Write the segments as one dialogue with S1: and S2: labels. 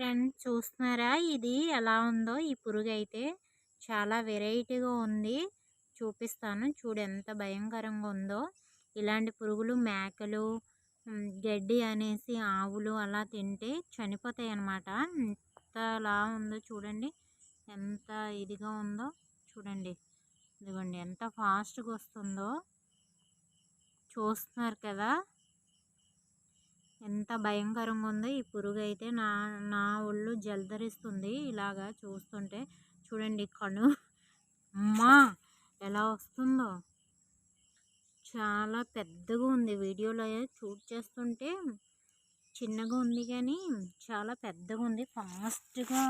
S1: Friends చూస్తున్నారా? ఇది ఎలా ఉందో? ఈ పురుగు అయితే చాలా వెరైటీగా ఉంది. చూపిస్తాను. చూడు ఎంత భయంకరంగా ఉందో. ఇలాంటి పురుగులు మేకలు గడ్డి అనేసి ఆవులు అలా తింటే చనిపోతాయి అన్నమాట ఎంతలా ఉందో చూడండి. ఎంత ఇదిగా ఉందో చూడండి. ఇదిగోండి ఎంత ఫాస్ట్గా వస్తుందో చూస్తున్నారు కదా? ఎంత భయంకరంగా ఉందో ఈ పురుగు అయితే నా నా ఒళ్ళు జలధరిస్తుంది ఇలాగా చూస్తుంటే. చూడండి కను. అమ్మా! ఎలా వస్తుందో. చాలా పెద్దగా ఉంది వీడియోలో షూట్ చేస్తుంటే. చిన్నగా ఉంది కానీ చాలా పెద్దగా ఉంది. ఫాస్ట్గా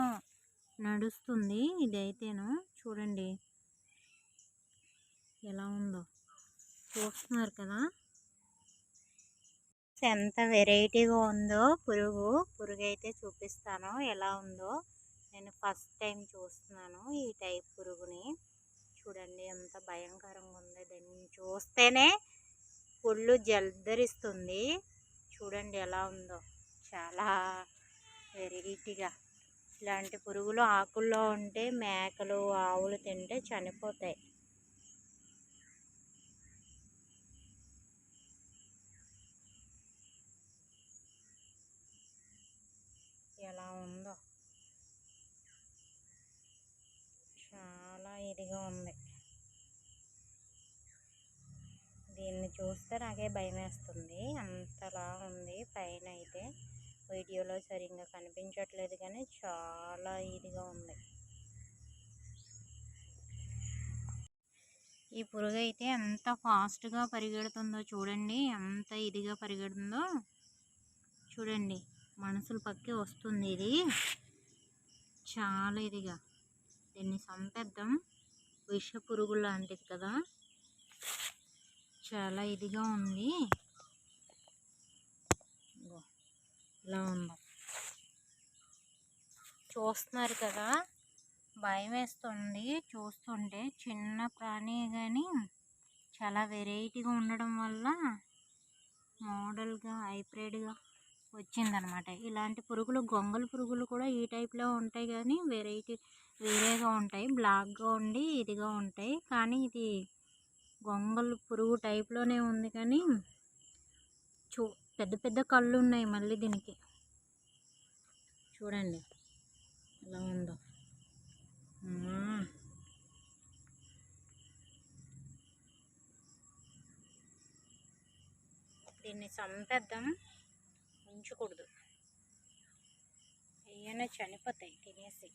S1: నడుస్తుంది ఇదైతేను. చూడండి. ఎలా ఉందో. చూస్తున్నారు కదా. ఎంత వెరైటీగా ఉందో పురుగు పురుగు అయితే చూపిస్తాను. ఎలా ఉందో నేను ఫస్ట్ టైం చూస్తున్నాను ఈ టైప్ పురుగుని. చూడండి ఎంత భయంకరంగా ఉంది. దాన్ని చూస్తేనే ఒళ్ళు జల్దరిస్తుంది. చూడండి ఎలా ఉందో. చాలా వెరైటీగా. ఇలాంటి పురుగులు ఆకుల్లో ఉంటే మేకలు ఆవులు తింటే చనిపోతాయి ఎలా ఉందో చాలా ఉంది. దీన్ని చూస్తే నాకే భయం వేస్తుంది అంతలా ఉంది. పైన అయితే వీడియోలో సరిగ్గా కనిపించట్లేదు కానీ చాలా ఇదిగా ఉంది. ఈ పురుగు అయితే ఎంత ఫాస్ట్గా పరిగెడుతుందో చూడండి. ఎంత ఇదిగా పరిగెడుతుందో చూడండి. మనసులు పక్కి వస్తుంది ఇది. చాలా ఇదిగా. దీన్ని సంపేద్దాం. విష పురుగు లాంటిది కదా? చాలా ఇదిగా ఉంది. ఇలా ఉందో. చూస్తున్నారు కదా? భయం వేస్తుంది. చూస్తుంటే చిన్న ప్రాణి కానీ చాలా వెరైటీగా ఉండడం వల్ల మోడల్గా హైబ్రిడ్గా వచ్చిందనమాట. ఇలాంటి పురుగులు గొంగళి పురుగులు కూడా ఈ టైప్లో ఉంటాయి కానీ వెరైటీ వేరేగా ఉంటాయి. బ్లాక్గా ఉండి ఇదిగా ఉంటాయి. కానీ ఇది గొంగళి పురుగు టైప్లోనే ఉంది కానీ చూ పెద్ద పెద్ద కళ్ళు ఉన్నాయి మళ్ళీ దీనికి. చూడండి ఎలా ఉందో. దీన్ని చంపేద్దాం. ఉంచకూడదు ఏమైనా చనిపోతాయి తినేసి.